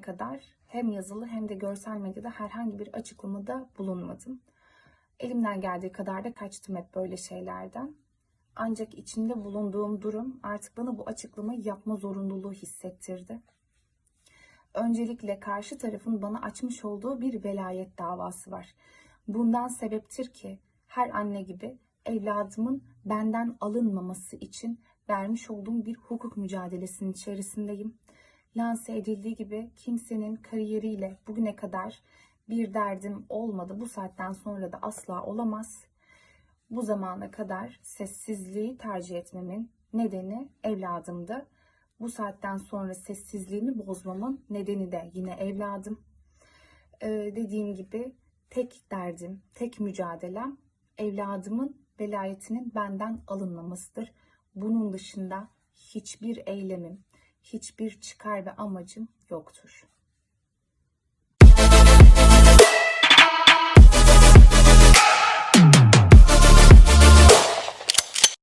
kadar hem yazılı hem de görsel medyada herhangi bir açıklamada bulunmadım. Elimden geldiği kadar da kaçtım hep böyle şeylerden. Ancak içinde bulunduğum durum artık bana bu açıklamayı yapma zorunluluğu hissettirdi. Öncelikle karşı tarafın bana açmış olduğu bir velayet davası var. Bundan sebeptir ki her anne gibi evladımın benden alınmaması için vermiş olduğum bir hukuk mücadelesinin içerisindeyim. Lanse edildiği gibi kimsenin kariyeriyle bugüne kadar bir derdim olmadı. Bu saatten sonra da asla olamaz. Bu zamana kadar sessizliği tercih etmemin nedeni evladımdı. Bu saatten sonra sessizliğimi bozmamın nedeni de yine evladım. Ee, dediğim gibi tek derdim, tek mücadelem evladımın velayetinin benden alınmamasıdır. Bunun dışında hiçbir eylemim, hiçbir çıkar ve amacım yoktur.